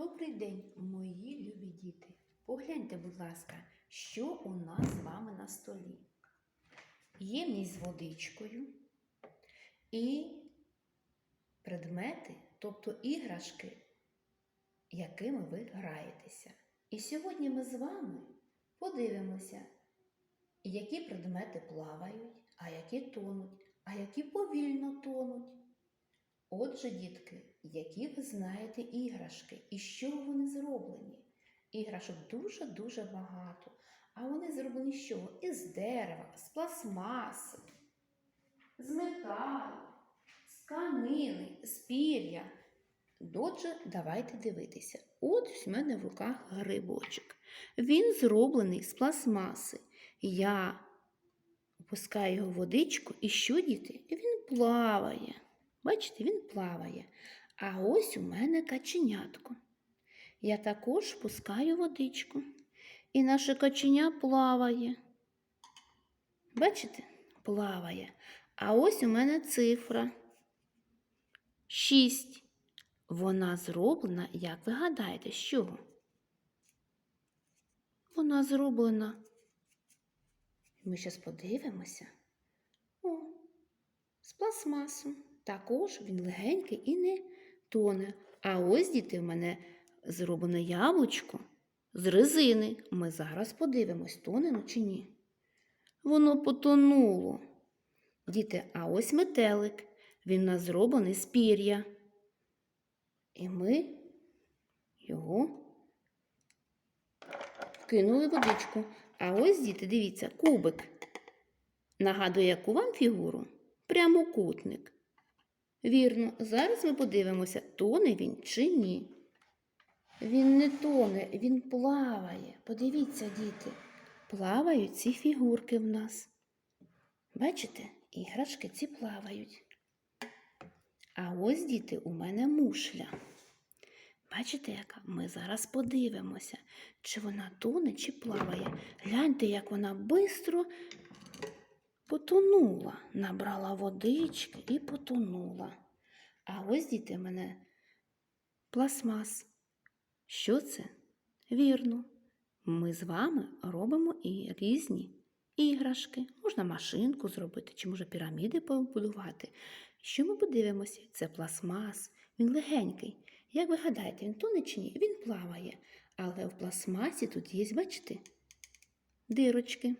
Добрий день, мої любі діти. Погляньте, будь ласка, що у нас з вами на столі. Ємність з водичкою і предмети, тобто іграшки, якими ви граєтеся. І сьогодні ми з вами подивимося, які предмети плавають, а які тонуть, а які повільно тонуть. Отже, дітки, які ви знаєте іграшки і з чого вони зроблені? Іграшок дуже-дуже багато. А вони зроблені з чого? Із дерева, з пластмаси, з металу, з тканини, з пір'я. Отже, давайте дивитися. От у мене в руках грибочок. Він зроблений з пластмаси. Я опускаю його в водичку, і що діти? Він плаває. Бачите, він плаває. А ось у мене каченятко. Я також пускаю водичку. І наше каченя плаває. Бачите? Плаває. А ось у мене цифра. Шість. Вона зроблена, як ви гадаєте, з чого? Вона зроблена. Ми зараз подивимося. О, з пластмасу. Також він легенький і не тоне. А ось діти в мене зроблене яблучко з резини. Ми зараз подивимось, тоне ну чи ні. Воно потонуло. Діти, а ось метелик. Він у нас зроблений з пір'я. І ми його кинули в водичку. А ось, діти, дивіться, кубик. Нагадує, яку вам фігуру? Прямокутник. Вірно, зараз ми подивимося, тоне він чи ні. Він не тоне, він плаває. Подивіться, діти, плавають ці фігурки в нас. Бачите, іграшки ці плавають. А ось, діти, у мене мушля. Бачите, яка? Ми зараз подивимося, чи вона тоне, чи плаває. Гляньте, як вона бистро потонула, набрала водички і потонула. А ось діти мене пластмас. Що це? Вірно. Ми з вами робимо і різні іграшки. Можна машинку зробити, чи може піраміди побудувати. Що ми подивимося? Це пластмас, він легенький. Як ви гадаєте, він тоне чи ні? Він плаває. Але в пластмасі тут є, бачите, дирочки.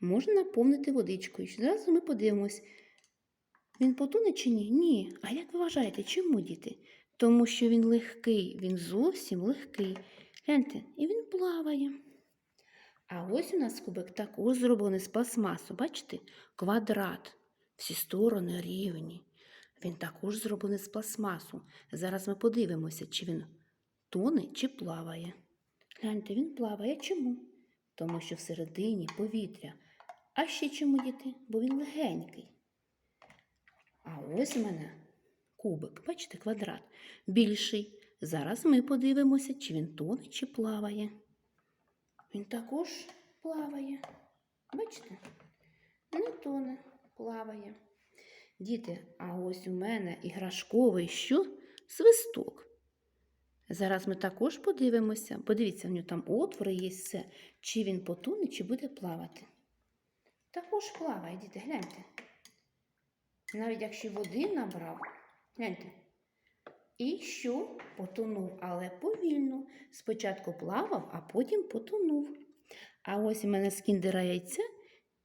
Можна наповнити водичкою. Зараз ми подивимось, він потоне чи ні? Ні. А як ви вважаєте, чому діти? Тому що він легкий, він зовсім легкий. Гляньте, і він плаває. А ось у нас кубик також зроблений з пластмасу. Бачите? Квадрат. Всі сторони рівні. Він також зроблений з пластмасу. Зараз ми подивимося, чи він тоне, чи плаває. Гляньте, він плаває. Чому? Тому що всередині повітря. А ще чому діти? Бо він легенький. А ось у мене кубик, бачите, квадрат більший. Зараз ми подивимося, чи він тоне, чи плаває. Він також плаває. Бачите? Не тоне, плаває. Діти, а ось у мене іграшковий що? Свисток. Зараз ми також подивимося. Подивіться, в нього там отвори є все. Чи він потоне, чи буде плавати. Також плаває, діти, гляньте. Навіть якщо води набрав, гляньте. І що? Потонув, але повільно. Спочатку плавав, а потім потонув. А ось у мене з кіндера яйця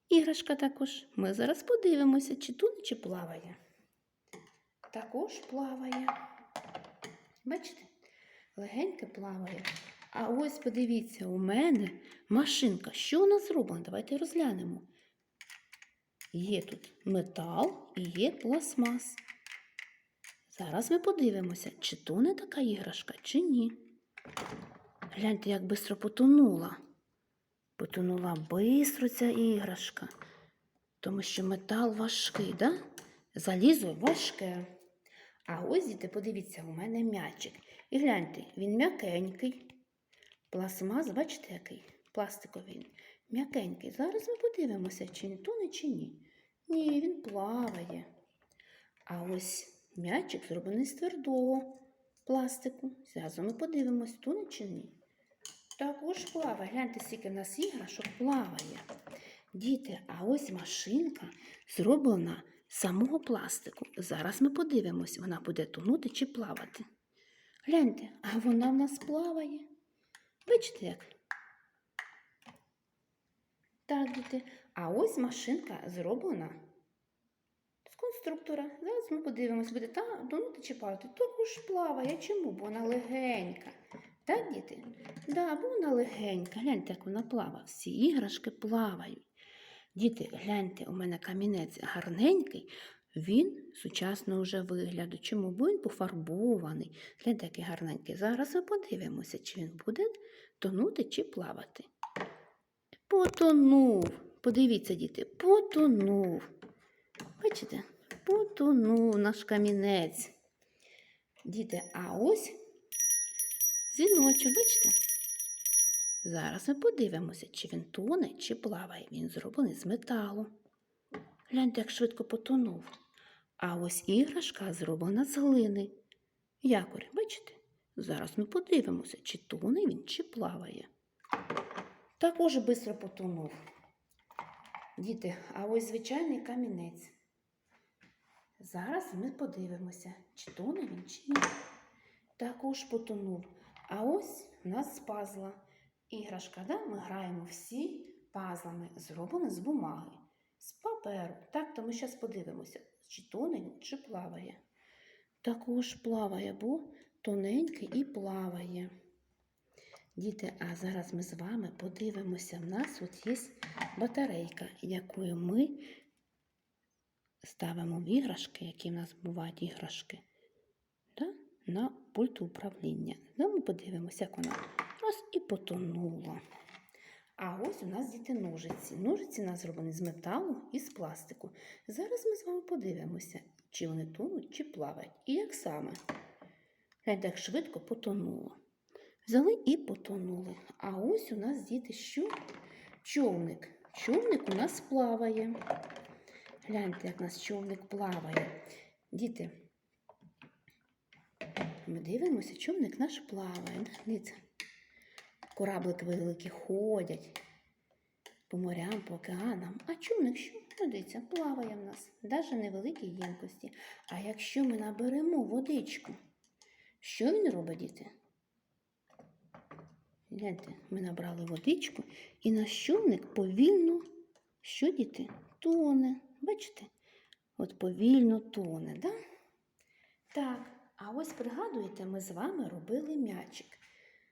іграшка також. Ми зараз подивимося, чи тоне, чи плаває. Також плаває. Бачите? Легенько плаває. А ось подивіться, у мене машинка. Що вона зроблена? Давайте розглянемо. Є тут метал і є пластмас. Зараз ми подивимося, чи то не така іграшка, чи ні. Гляньте, як швидко потонула. Потонула швидко ця іграшка, тому що метал важкий, да? залізо важке. А ось діти, подивіться, у мене м'ячик. І гляньте, він м'якенький. Пластмас, бачите, який? Пластиковий. М'якенький. Зараз ми подивимося, чи тоне, чи ні. Ні, він плаває. А ось м'ячик зроблений з твердого пластику. Зараз ми подивимось, туне чи ні. Також плаває. Гляньте, скільки в нас іграшок плаває. Діти, а ось машинка зроблена з самого пластику. Зараз ми подивимось, вона буде тонути чи плавати. Гляньте, а вона в нас плаває. Бачите як? Так, діти. А ось машинка зроблена з конструктора. Зараз ми подивимось, буде та тонути чи плавати. Також плаває. Чому? Бо вона легенька. Так, діти? Да, бо вона легенька. Гляньте, як вона плаває. Всі іграшки плавають. Діти, гляньте, у мене камінець гарненький. Він сучасного вже вигляду. Чому? Бо він пофарбований. Гляньте, який гарненький. Зараз ми подивимося, чи він буде тонути чи плавати. Потонув. Подивіться, діти, потонув. Бачите, потонув наш камінець. Діти, а ось дзвіночок, бачите? Зараз ми подивимося, чи він тоне, чи плаває. Він зроблений з металу. Гляньте, як швидко потонув. А ось іграшка зроблена з глини. Якорь, бачите? Зараз ми подивимося, чи тоне він, чи плаває. Також швидко потонув. Діти, а ось звичайний камінець. Зараз ми подивимося, чи тоне він, чи ні. Також потонув. А ось у нас пазла. Іграшка, да? ми граємо всі пазлами, зроблені з бумаги, з паперу. Так, то ми зараз подивимося, чи тоне він, чи плаває. Також плаває, бо тоненький і плаває. Діти, а зараз ми з вами подивимося. В нас от є батарейка, якою ми ставимо в іграшки, які в нас бувають іграшки, да? на пульт управління. Ну, ми подивимося, як вона раз і потонула. А ось у нас діти ножиці. Ножиці у нас зроблені з металу і з пластику. Зараз ми з вами подивимося, чи вони тонуть, чи плавають. І як саме. Гляньте, як швидко потонуло. Взяли і потонули. А ось у нас діти що? Човник. Човник у нас плаває. Гляньте, як у нас човник плаває. Діти, ми дивимося, човник наш плаває. Дивіться, кораблики великі ходять по морям, по океанам. А човник що? Ну, Дивіться, плаває в нас, навіть невеликій ємкості. А якщо ми наберемо водичку, що він робить, діти? Гляньте, ми набрали водичку, і наш човник повільно, що діти? Тоне. Бачите? От повільно тоне, да? Так, а ось пригадуєте, ми з вами робили м'ячик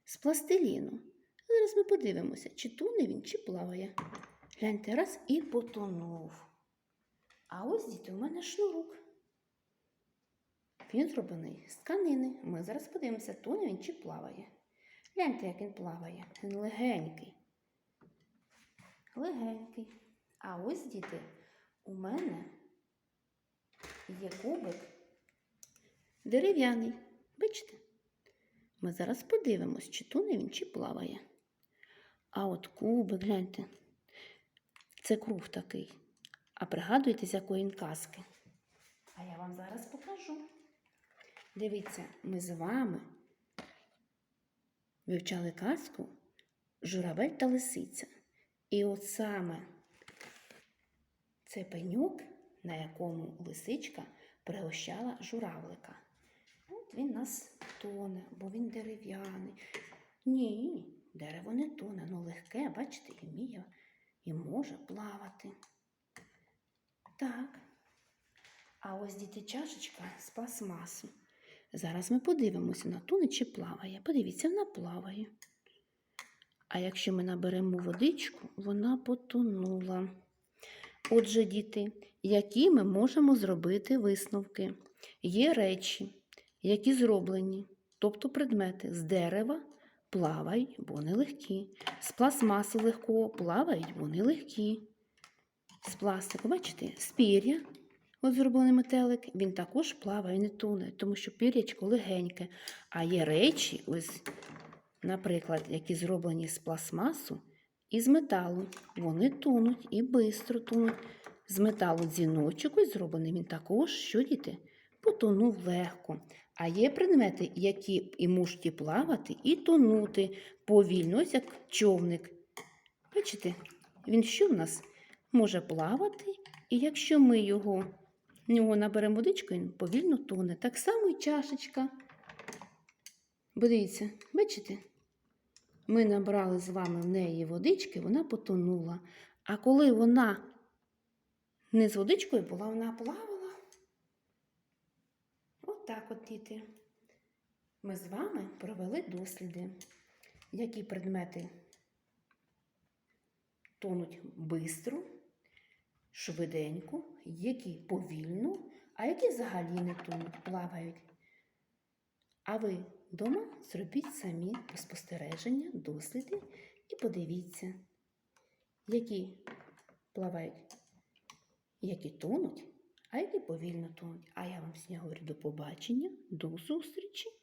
з пластиліну. Зараз ми подивимося, чи тоне він, чи плаває. Гляньте, раз і потонув. А ось діти, у мене шнурок. Він зроблений з тканини. Ми зараз подивимося, тоне він чи плаває. Гляньте, як він плаває. Він легенький. Легенький. А ось, діти, у мене є кубик дерев'яний. Бачите? Ми зараз подивимось, чи тоне він, чи плаває. А от кубик, гляньте, це круг такий. А пригадуєте, з якої він казки? А я вам зараз покажу. Дивіться, ми з вами вивчали казку Журавель та лисиця. І от саме це пеньок, на якому лисичка пригощала журавлика. От він нас тоне, бо він дерев'яний. Ні, дерево не тоне, ну легке, бачите, і вміє, і може плавати. Так. А ось діти чашечка з пластмасу. Зараз ми подивимося, на тоне чи плаває. Подивіться, вона плаває. А якщо ми наберемо водичку, вона потонула. Отже, діти, які ми можемо зробити висновки? Є речі, які зроблені, тобто предмети з дерева плавають, бо вони легкі. З пластмаси легко плавають, бо вони легкі. З пластику, бачите, з пір'я, от зроблений метелик, він також плаває, не тоне, тому що пір'ячко легеньке. А є речі, ось, наприклад, які зроблені з пластмасу і з металу. Вони тонуть і швидко тонуть. З металу дзвіночок ось зроблений, він також, що діти, потонув. легко. А є предмети, які і можуть і плавати, і тонути повільно, ось як човник. Бачите, він що в нас може плавати, і якщо ми його, в нього наберемо водичку, він повільно тоне. Так само і чашечка. Подивіться, бачите? Ми набрали з вами в неї водички, вона потонула. А коли вона не з водичкою була, вона плавала. От от, діти. Ми з вами провели досліди, які предмети тонуть бистро, швиденько, які повільно, а які взагалі не тонуть, плавають. А ви вдома зробіть самі спостереження, досліди і подивіться, які плавають, які тонуть, а які повільно тонуть. А я вам сьогодні говорю до побачення, до зустрічі!